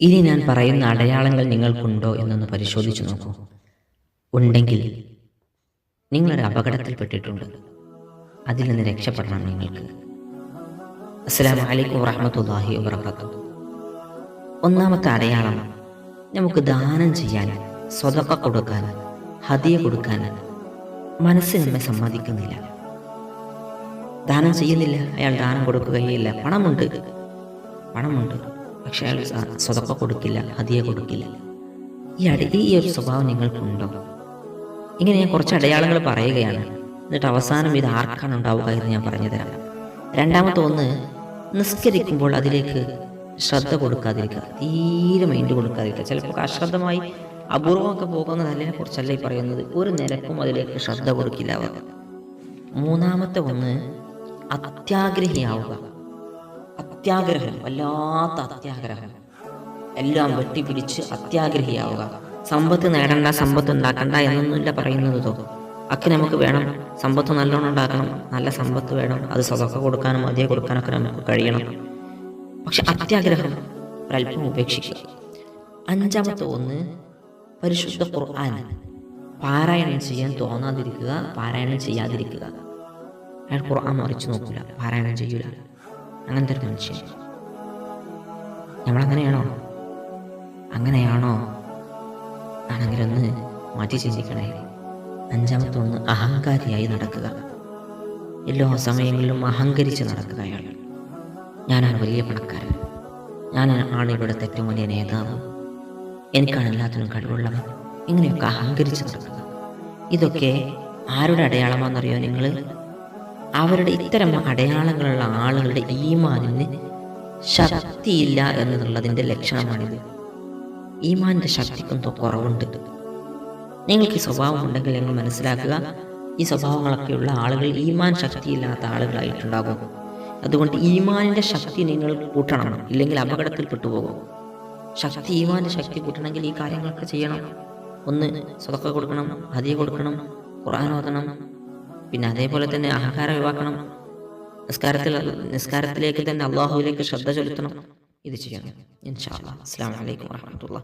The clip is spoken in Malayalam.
ഇനി ഞാൻ പറയുന്ന അടയാളങ്ങൾ നിങ്ങൾക്കുണ്ടോ എന്നൊന്ന് പരിശോധിച്ചു നോക്കൂ. ഉണ്ടെങ്കിൽ നിങ്ങളൊരു അപകടത്തിൽപ്പെട്ടിട്ടുണ്ട്. അതിൽ നിന്ന് രക്ഷപ്പെടണം നിങ്ങൾക്ക്. അസ്സലാമു വലൈക്കും വറഹമത്തല്ലാഹി വബറകാതുഹു. ഒന്നാമത്തെ അടയാളം നമുക്ക് ദാനം ചെയ്യാൻ സ്വതക്ക കൊടുക്കാൻ ഹതിയ കൊടുക്കാൻ മനസ്സ് നമ്മെ സമ്മതിക്കുന്നില്ല. ദാനം ചെയ്യുന്നില്ല. അയാൾ ദാനം കൊടുക്കുകയില്ല. പണമുണ്ട്. പണമുണ്ട്. പക്ഷെ അയാൾ കൊടുക്കില്ല അതിയെ കൊടുക്കില്ല. ഈ അടി ഈ ഒരു സ്വഭാവം നിങ്ങൾക്കുണ്ടോ? ഇങ്ങനെ ഞാൻ കുറച്ച് അടയാളങ്ങൾ പറയുകയാണ്. എന്നിട്ട് അവസാനം ഇത് ആർക്കാണ് ഉണ്ടാവുക എന്ന് ഞാൻ പറഞ്ഞു തരാം. രണ്ടാമത്തെ ഒന്ന് നിസ്കരിക്കുമ്പോൾ അതിലേക്ക് ശ്രദ്ധ കൊടുക്കാതിരിക്കുക. തീരെ മൈൻഡ് കൊടുക്കാതിരിക്കുക. ചിലപ്പോൾ അശ്രദ്ധമായി അപൂർവമൊക്കെ പോകുന്നതല്ലിനെ കുറിച്ചല്ല ഈ പറയുന്നത്? ഒരു നിരക്കും അതിലേക്ക് ശ്രദ്ധ കൊടുക്കില്ല അവർ. മൂന്നാമത്തെ ഒന്ന് അത്യാഗ്രഹിയാവുക. അത്യാഗ്രഹം വല്ലാത്ത അത്യാഗ്രഹം. എല്ലാം വെട്ടിപ്പിടിച്ച് അത്യാഗ്രഹിയാവുക. സമ്പത്ത് നേടണ്ട സമ്പത്ത് ഉണ്ടാക്കണ്ട എന്നൊന്നുമില്ല പറയുന്നതോ അക്കി നമുക്ക് വേണം സമ്പത്ത് നല്ലോണം ഉണ്ടാക്കണം. നല്ല സമ്പത്ത് വേണം. അത് സ്വതക്ക കൊടുക്കാനും മതിയെ കൊടുക്കാനൊക്കെ നമുക്ക് കഴിയണം. പക്ഷെ അത്യാഗ്രഹം ഒരല്പം ഉപേക്ഷിക്കുക. അഞ്ചാമത്തെ ഒന്ന് പരിശുദ്ധ ഖുർആൻ. പാരായണം ചെയ്യാൻ തോന്നാതിരിക്കുക പാരായണം ചെയ്യാതിരിക്കുക. അയാൾ ഖുർആൻ മറിച്ച് നോക്കില്ല പാരായണം ചെയ്യൂല. അങ്ങനത്തെ ഒരു മനുഷ്യൻ. നമ്മളങ്ങനെയാണോ? അങ്ങനെയാണോ? ആണെങ്കിലൊന്ന് മാറ്റി ചിന്തിക്കണേ. അഞ്ചാമത്തെ ഒന്ന് അഹങ്കാരിയായി നടക്കുക. എല്ലാ സമയങ്ങളിലും അഹങ്കരിച്ച് നടക്കുക അയാൾ. ഞാനാണ് വലിയ പണക്കാരൻ. ഞാൻ ആണ് ഇവിടുത്തെ ഏറ്റവും വലിയ നേതാവ്. എനിക്കാണ് എല്ലാത്തിനും കഴിവുള്ളവൻ. ഇങ്ങനെയൊക്കെ അഹങ്കരിച്ച് നടക്കുക. ഇതൊക്കെ ആരുടെ അടയാളമാണെന്നറിയോ നിങ്ങൾ? അവരുടെ ഇത്തരം അടയാളങ്ങളുള്ള ആളുകളുടെ ഈമാനിന് ശക്തിയില്ല എന്നുള്ളതിന്റെ ലക്ഷണമാണിത്. ഈമാനിന്റെ ശക്തിക്കെന്തോ കുറവുണ്ട്. നിങ്ങൾക്ക് ഈ സ്വഭാവം ഉണ്ടെങ്കിൽ നിങ്ങൾ മനസ്സിലാക്കുക ഈ സ്വഭാവങ്ങളൊക്കെയുള്ള ആളുകൾ ഈമാൻ ശക്തിയില്ലാത്ത ആളുകളായിട്ടുണ്ടാകും. അതുകൊണ്ട് ഈമാനിന്റെ ശക്തി നിങ്ങൾ കൂട്ടണം ഇല്ലെങ്കിൽ അപകടത്തിൽപ്പെട്ടു പെട്ടുപോകും ശക്തി ഈമാന്റെ ശക്തി കൂട്ടണമെങ്കിൽ ഈ കാര്യങ്ങളൊക്കെ ചെയ്യണം. ഒന്ന് സ്വതക്ക കൊടുക്കണം അതിയെ കൊടുക്കണം ഖുർആൻ ഓതണം പിന്നെ അതേപോലെ തന്നെ അഹങ്കാരം ഒഴിവാക്കണം. നിസ്കാരത്തിൽ നിസ്കാരത്തിലേക്ക് തന്നെ അള്ളാഹുവിലേക്ക് ശ്രദ്ധ ചെലുത്തണം. ഇത് ചെയ്യണം. ഇൻഷാ അസ്സാം വലൈക്കും വാഹമത്തുള്ള